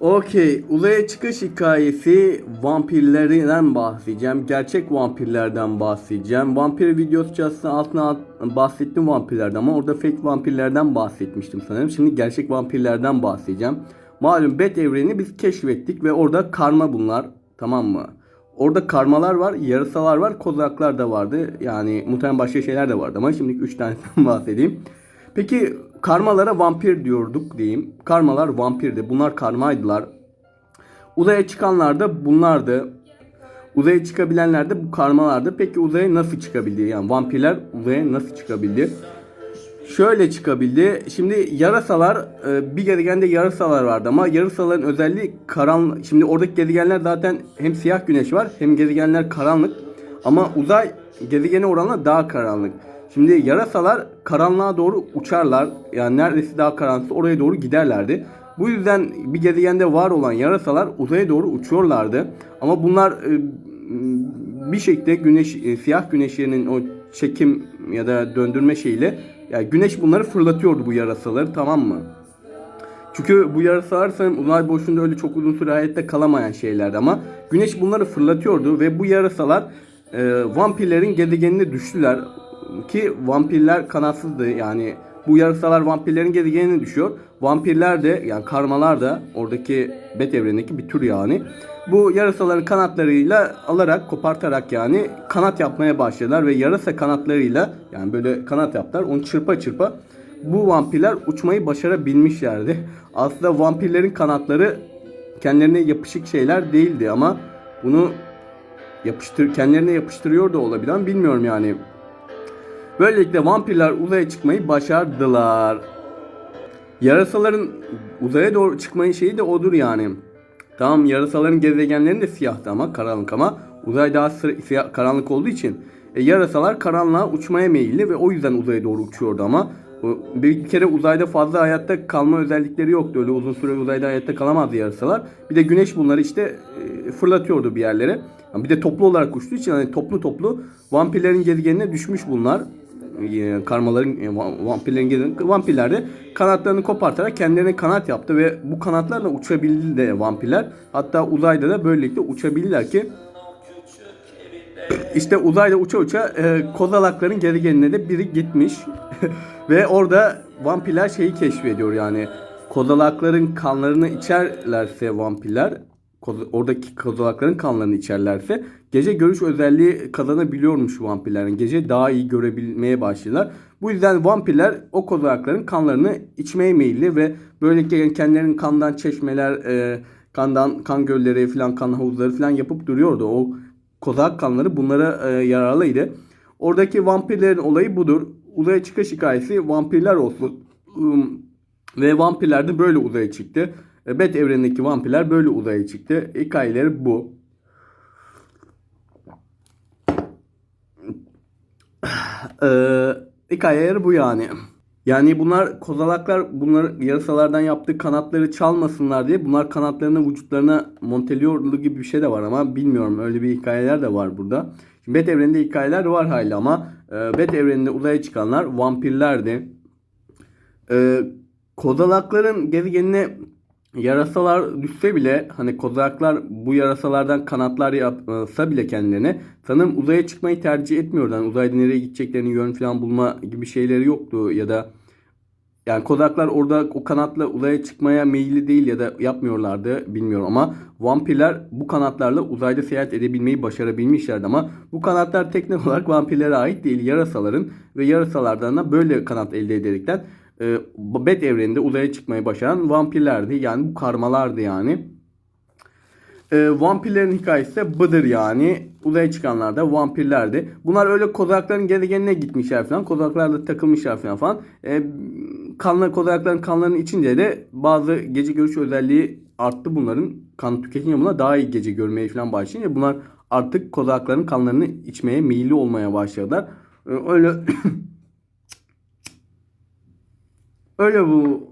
Okey, uzaya çıkış hikayesi vampirlerden bahsedeceğim. Gerçek vampirlerden bahsedeceğim. Vampir videosu içerisinde altına bahsettim vampirlerden ama orada fake vampirlerden bahsetmiştim sanırım. Şimdi gerçek vampirlerden bahsedeceğim. Malum Bet evreni biz keşfettik ve orada karma bunlar. Tamam mı? Orada karmalar var, yarısalar var, kozaklar da vardı. Yani muhtemelen başka şeyler de vardı ama şimdi 3 tanesinden bahsedeyim. Peki karmalara vampir diyorduk diyeyim. Karmalar vampirdi. Bunlar karmaydılar. Uzaya çıkanlar da bunlardı. Uzaya çıkabilenler de bu karmalardı. Peki uzaya nasıl çıkabildi? Yani vampirler uzaya nasıl çıkabildi? Şöyle çıkabildi. Şimdi yarasalar e, bir gezegende yarasalar vardı ama yarasaların özelliği karanlık. Şimdi oradaki gezegenler zaten hem siyah güneş var hem gezegenler karanlık. Ama uzay gezegene oranla daha karanlık. Şimdi yarasalar karanlığa doğru uçarlar. Yani neredeyse daha karanlıksa oraya doğru giderlerdi. Bu yüzden bir gezegende var olan yarasalar uzaya doğru uçuyorlardı. Ama bunlar e, bir şekilde güneş e, siyah güneşlerinin o çekim ya da döndürme şeyiyle yani güneş bunları fırlatıyordu bu yarasaları tamam mı? Çünkü bu yarasalar sanırım uzay boşluğunda öyle çok uzun süre hayatta kalamayan şeylerdi ama güneş bunları fırlatıyordu ve bu yarasalar e, vampirlerin gezegenine düştüler ki vampirler kanatsızdı yani bu yarasalar vampirlerin gezegenine düşüyor. Vampirler de yani karmalar da oradaki bet evrenindeki bir tür yani. Bu yarasaların kanatlarıyla alarak kopartarak yani kanat yapmaya başladılar ve yarasa kanatlarıyla yani böyle kanat yaptılar onu çırpa çırpa bu vampirler uçmayı başarabilmişlerdi. Aslında vampirlerin kanatları kendilerine yapışık şeyler değildi ama bunu yapıştır kendilerine yapıştırıyor da olabilir ama bilmiyorum yani. Böylelikle vampirler uzaya çıkmayı başardılar. Yarasaların uzaya doğru çıkmayı şeyi de odur yani. Tamam yarasaların gezegenleri de siyahtı ama karanlık ama uzay daha siyah, karanlık olduğu için e, yarasalar karanlığa uçmaya meyilli ve o yüzden uzaya doğru uçuyordu ama bir kere uzayda fazla hayatta kalma özellikleri yoktu. Öyle uzun süre uzayda hayatta kalamazdı yarasalar. Bir de güneş bunları işte e, fırlatıyordu bir yerlere. Bir de toplu olarak uçtuğu için hani toplu toplu vampirlerin gezegenine düşmüş bunlar. E, Karmaların, e, va- vampirlerin gezegenine. Vampirler de kanatlarını kopartarak kendilerine kanat yaptı ve bu kanatlarla uçabildi de vampirler. Hatta uzayda da böylelikle uçabildiler ki işte uzayda uça uça e, kozalakların gezegenine de biri gitmiş. Ve orada vampirler şeyi keşfediyor yani. Kozalakların kanlarını içerlerse vampirler, oradaki kozalakların kanlarını içerlerse gece görüş özelliği kazanabiliyormuş vampirlerin. Gece daha iyi görebilmeye başladılar. Bu yüzden vampirler o kozalakların kanlarını içmeye meyilli ve böylelikle kendilerinin kandan çeşmeler, e, kandan kan gölleri falan kan havuzları falan yapıp duruyordu. O kozalak kanları bunlara e, yararlıydı. Oradaki vampirlerin olayı budur. Uzaya çıkış hikayesi vampirler olsun. Ve vampirler de böyle uzaya çıktı. E, Bet evrenindeki vampirler böyle uzaya çıktı. Hikayeleri bu. Ee, hikayeleri bu yani. Yani bunlar kozalaklar bunlar yarasalardan yaptığı kanatları çalmasınlar diye bunlar kanatlarını vücutlarına monteliyorlu gibi bir şey de var ama bilmiyorum öyle bir hikayeler de var burada. Şimdi Bet evreninde hikayeler var hala ama e, Bet evreninde uzaya çıkanlar vampirlerdi. E, kozalakların gezegenine yarasalar düşse bile hani kozalaklar bu yarasalardan kanatlar yapsa bile kendilerine sanırım uzaya çıkmayı tercih etmiyordu. Yani uzayda nereye gideceklerini yön falan bulma gibi şeyleri yoktu ya da yani kozaklar orada o kanatla uzaya çıkmaya meyilli değil ya da yapmıyorlardı bilmiyorum ama vampirler bu kanatlarla uzayda seyahat edebilmeyi başarabilmişlerdi ama bu kanatlar teknik olarak vampirlere ait değil yarasaların ve yarasalardan da böyle kanat elde ederekten e, Bet evreninde uzaya çıkmayı başaran vampirlerdi yani bu karmalardı yani. E, vampirlerin hikayesi de budur yani. Uzaya çıkanlar da vampirlerdi. Bunlar öyle kozakların gezegenine gitmişler falan. Kozaklarla takılmışlar falan falan. E, kanlı, kozakların kanlarını içince de bazı gece görüş özelliği arttı bunların. Kan tüketince bunlar daha iyi gece görmeye falan başlayınca bunlar artık kozakların kanlarını içmeye meyilli olmaya başladılar. E, öyle öyle bu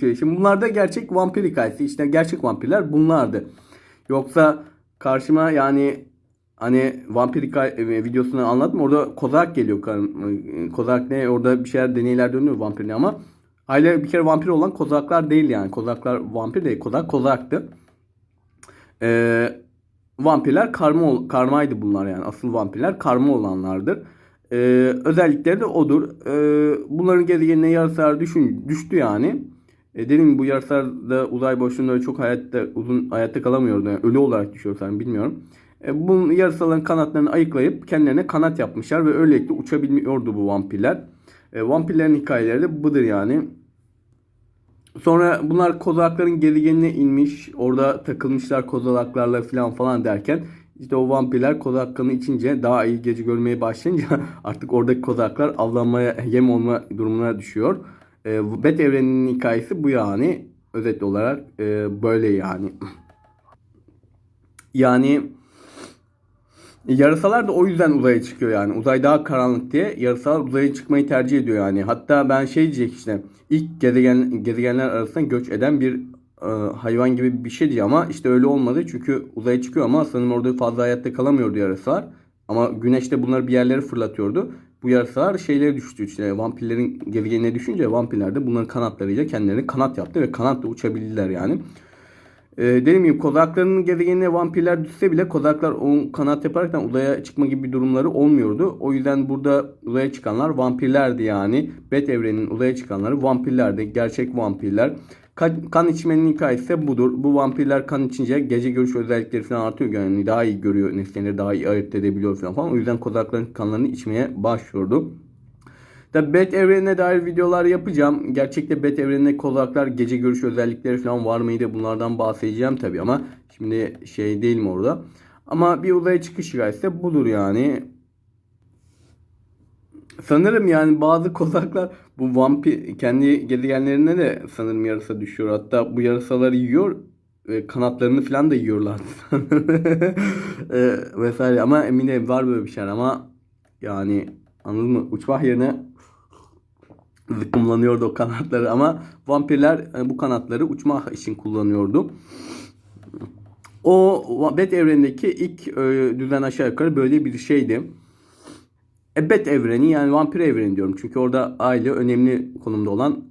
şey. Şimdi bunlar da gerçek vampir hikayesi. İşte gerçek vampirler bunlardı. Yoksa karşıma yani hani vampir hikaye e, videosunu anlattım. Orada kozak geliyor. E, Kozak ne? Orada bir şeyler deneyler dönüyor vampirine ama Aile bir kere vampir olan kozaklar değil yani. Kozaklar vampir değil. Kozak kozaktı. Ee, vampirler karma karmaydı bunlar yani. Asıl vampirler karma olanlardır. Ee, özellikleri de odur. Ee, bunların gezegenine yarasalar düşün, düştü yani. E dediğim bu yarasalar da uzay boşluğunda çok hayatta uzun hayatta kalamıyordu. Yani ölü olarak düşüyor sanırım bilmiyorum. E, bu yarasaların kanatlarını ayıklayıp kendilerine kanat yapmışlar ve öylelikle uçabilmiyordu bu vampirler. E, vampirlerin hikayeleri de budur yani. Sonra bunlar kozalakların gezegenine inmiş. Orada takılmışlar kozalaklarla falan falan derken işte o vampirler kozalaklarını içince daha iyi gece görmeye başlayınca artık oradaki kozalaklar avlanmaya yem olma durumuna düşüyor. E, Bet evreninin hikayesi bu yani. Özet olarak e, böyle yani. Yani Yarasalar da o yüzden uzaya çıkıyor yani. Uzay daha karanlık diye yarasalar uzaya çıkmayı tercih ediyor yani. Hatta ben şey diyecek işte ilk gezegen gezegenler arasında göç eden bir e, hayvan gibi bir şey diye ama işte öyle olmadı. Çünkü uzaya çıkıyor ama sanırım orada fazla hayatta kalamıyordu yarasalar. Ama güneş de bunları bir yerlere fırlatıyordu. Bu yarasalar şeylere düştü işte vampirlerin gezegenine düşünce vampirler de bunların kanatlarıyla kendilerine kanat yaptı ve kanatla uçabildiler yani. Ee, dediğim gibi kozakların gezegenine vampirler düşse bile kozaklar o kanat yaparken uzaya çıkma gibi bir durumları olmuyordu. O yüzden burada uzaya çıkanlar vampirlerdi yani. Bet evrenin uzaya çıkanları vampirlerdi. Gerçek vampirler. Kan, içmenin hikayesi budur. Bu vampirler kan içince gece görüş özellikleri falan artıyor. Yani daha iyi görüyor, nesneleri daha iyi ayırt edebiliyor falan falan. O yüzden kozakların kanlarını içmeye başlıyordu. Tabi bet evrenine dair videolar yapacağım. Gerçekte bet evrenine kozaklar gece görüş özellikleri falan var mıydı? Bunlardan bahsedeceğim tabi ama şimdi şey değil mi orada? Ama bir uzaya çıkış hikayesi budur yani. Sanırım yani bazı kozaklar bu vampir kendi gezegenlerine de sanırım yarasa düşüyor. Hatta bu yarasaları yiyor ve kanatlarını falan da yiyorlar e, vesaire ama eminim var böyle bir şey ama yani anladın mı? Uçmak yerine zıkkımlanıyordu o kanatları ama vampirler e, bu kanatları uçmak için kullanıyordu. O Bet evrenindeki ilk e, düzen aşağı yukarı böyle bir şeydi. E, Bet evreni yani vampir evreni diyorum. Çünkü orada aile önemli konumda olan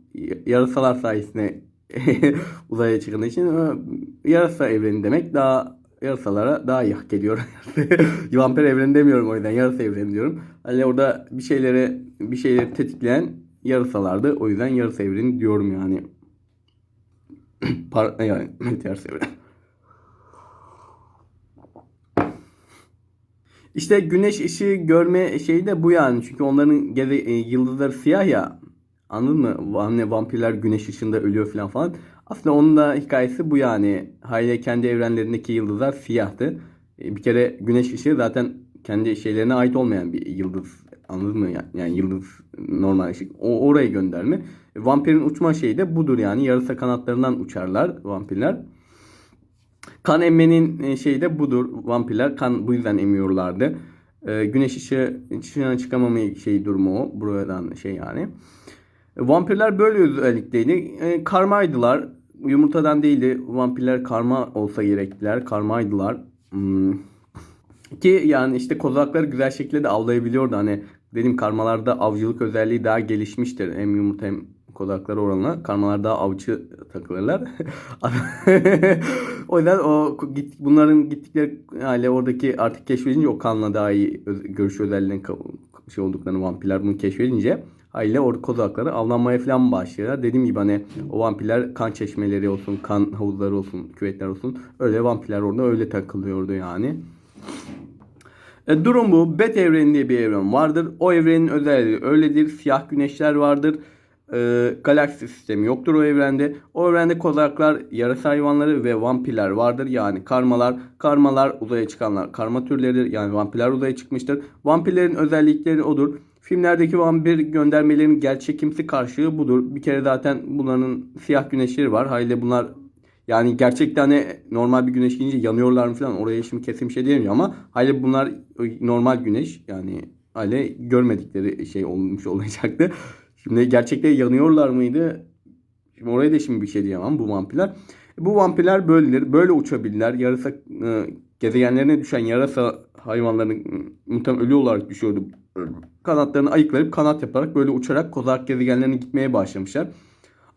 yarasalar sayesinde uzaya çıktığı için e, yarasa evreni demek daha yarasalara daha iyi hak ediyor. vampir evreni demiyorum o yüzden yarasa evreni diyorum. Hani orada bir şeylere bir şeyleri tetikleyen yarasalardı. O yüzden yarasa evreni diyorum yani. Par yani yarasa evreni. İşte güneş ışığı görme şeyi de bu yani. Çünkü onların geze, e, yıldızları siyah ya. Anladın mı? Hani vampirler güneş ışığında ölüyor falan falan. Aslında onun da hikayesi bu yani. Hayli kendi evrenlerindeki yıldızlar siyahtı. E, bir kere güneş ışığı zaten kendi şeylerine ait olmayan bir yıldız. Anladın mı? Yani, yani yıldız normal ışık. O oraya gönderme. E, vampirin uçma şeyi de budur yani. Yarasa kanatlarından uçarlar vampirler. Kan emmenin e, şeyi de budur. Vampirler kan bu yüzden emiyorlardı. E, güneş ışığı ışığına çıkamama şey durumu o. Buradan şey yani. E, vampirler böyle özellikteydi. E, karmaydılar. Yumurtadan değildi. Vampirler karma olsa gerektiler. Karmaydılar. Hmm. Ki yani işte kozakları güzel şekilde de avlayabiliyordu. Hani dedim karmalarda avcılık özelliği daha gelişmiştir. Hem yumurta hem kozaklar oranla. Karmalar daha avcı takılırlar. o yüzden o git, bunların gittikleri hale oradaki artık keşfedince o kanla daha iyi öz, görüş özelliğinin şey olduklarını vampirler bunu keşfedince aile orada kozakları avlanmaya falan başlıyorlar. Dediğim gibi hani o vampirler kan çeşmeleri olsun, kan havuzları olsun, küvetler olsun. Öyle vampirler orada öyle takılıyordu yani. E, durum bu. Bet evreni diye bir evren vardır. O evrenin özelliği öyledir. Siyah güneşler vardır. E, galaksi sistemi yoktur o evrende. O evrende kozaklar, yarasa hayvanları ve vampirler vardır. Yani karmalar, karmalar uzaya çıkanlar karma türleridir. Yani vampirler uzaya çıkmıştır. Vampirlerin özellikleri odur. Filmlerdeki vampir göndermelerinin gerçekimsi karşılığı budur. Bir kere zaten bunların siyah güneşleri var. Hayli bunlar yani gerçekten hani normal bir güneş gelince yanıyorlar mı falan oraya şimdi kesin bir şey diyemiyor ama hayli bunlar normal güneş yani hayli görmedikleri şey olmuş olacaktı. Şimdi gerçekten yanıyorlar mıydı? Şimdi oraya da şimdi bir şey diyemem bu vampirler. Bu vampirler böyledir. Böyle uçabilirler. Yarasa e, gezegenlerine düşen yarasa hayvanların muhtemelen ölü olarak düşüyordu. Kanatlarını ayıklayıp kanat yaparak böyle uçarak kozak gezegenlerine gitmeye başlamışlar.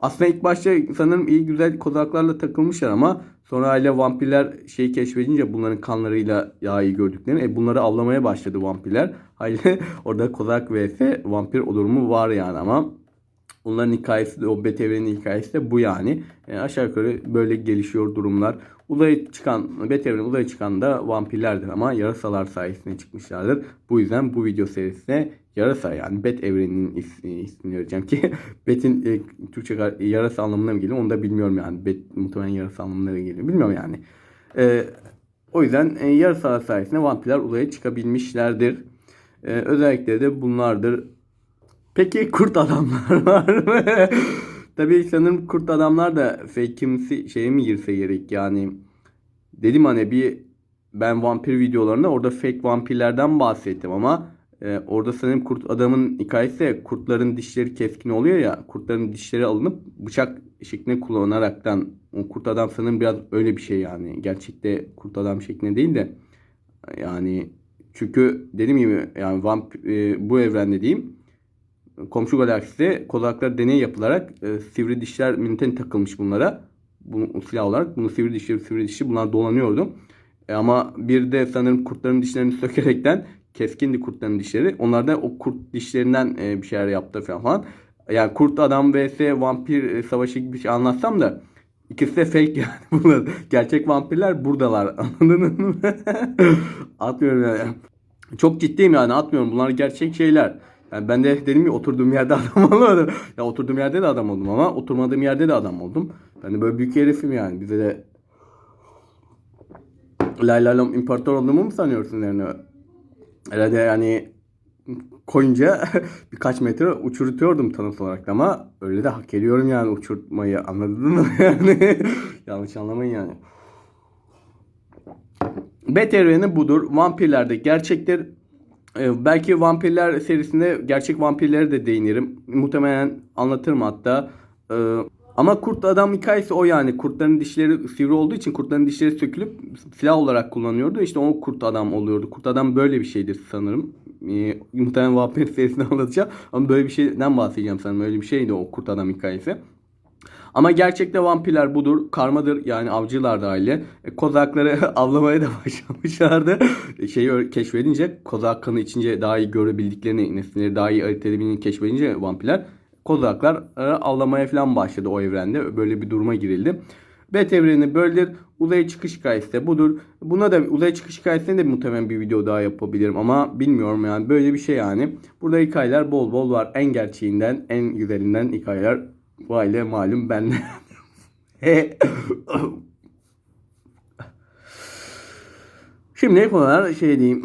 Aslında ilk başta sanırım iyi güzel kozaklarla takılmışlar ama sonra aile vampirler şeyi keşfedince bunların kanlarıyla daha iyi gördüklerini e, bunları avlamaya başladı vampirler. Aile orada kozak vs vampir o durumu var yani ama Onların hikayesi de o Bet evrenin hikayesi de bu yani. E, aşağı yukarı böyle gelişiyor durumlar. Uzaya çıkan, evreni uzaya çıkan da vampirlerdir ama yarasalar sayesinde çıkmışlardır. Bu yüzden bu video serisine yarasa yani Bet evreninin ismini, ismini vereceğim ki Bet'in e, Türkçe yarasa anlamına mı geliyor onu da bilmiyorum yani. Bet muhtemelen yarasa anlamına da geliyor. Bilmiyorum yani. E, o yüzden e, yarasalar sayesinde vampirler uzaya çıkabilmişlerdir. E, özellikle de bunlardır. Peki kurt adamlar var mı? Tabii sanırım kurt adamlar da fake'imsi şeye mi girse gerek yani. Dedim hani bir ben vampir videolarında orada fake vampirlerden bahsettim ama e, orada sanırım kurt adamın hikayesi kurtların dişleri keskin oluyor ya kurtların dişleri alınıp bıçak şeklinde kullanaraktan o kurt adam sanırım biraz öyle bir şey yani gerçekte kurt adam şeklinde değil de yani çünkü dediğim gibi yani vamp e, bu evrende diyeyim komşu galakside kozaklar deney yapılarak e, sivri dişler minten takılmış bunlara. Bu silah olarak bunu sivri dişli sivri dişli bunlar dolanıyordu. E, ama bir de sanırım kurtların dişlerini sökerekten keskindi kurtların dişleri. Onlar da o kurt dişlerinden e, bir şeyler yaptı falan. Yani kurt adam vs vampir e, savaşı gibi bir şey anlatsam da ikisi de fake yani. Bunlar gerçek vampirler buradalar. Anladınız mı? Atmıyorum yani. Çok ciddiyim yani atmıyorum. Bunlar gerçek şeyler. Yani ben de dedim ya oturduğum yerde adam olmadım. Ya oturduğum yerde de adam oldum ama oturmadığım yerde de adam oldum. Ben de böyle büyük herifim yani. Bize de lay lay lam imparator olduğumu mu sanıyorsun yani? Herhalde yani koyunca birkaç metre uçurtuyordum tanıt olarak ama öyle de hak ediyorum yani uçurtmayı anladın mı yani yanlış anlamayın yani. Bet evreni budur. Vampirler de gerçektir. Ee, belki vampirler serisinde gerçek vampirlere de değinirim. Muhtemelen anlatırım hatta. Ee, ama kurt adam hikayesi o yani. Kurtların dişleri sivri olduğu için kurtların dişleri sökülüp silah olarak kullanıyordu. İşte o kurt adam oluyordu. Kurt adam böyle bir şeydir sanırım. Ee, muhtemelen vampir serisini anlatacağım. Ama böyle bir şeyden bahsedeceğim sanırım. Öyle bir şeydi o kurt adam hikayesi. Ama gerçekte vampirler budur. Karmadır yani avcılar da aile. E, kozakları avlamaya da başlamışlardı. E, şeyi keşfedince kozak kanı içince daha iyi görebildiklerini, nesneleri daha iyi ayırt edebildiğini keşfedince vampirler kozaklar e, avlamaya falan başladı o evrende. Böyle bir duruma girildi. Bet evreni böyledir. Uzaya çıkış hikayesi de budur. Buna da uzaya çıkış hikayesine de muhtemelen bir video daha yapabilirim ama bilmiyorum yani böyle bir şey yani. Burada hikayeler bol bol var. En gerçeğinden, en güzelinden hikayeler bu aile malum ben. Şimdi konular şey diyeyim.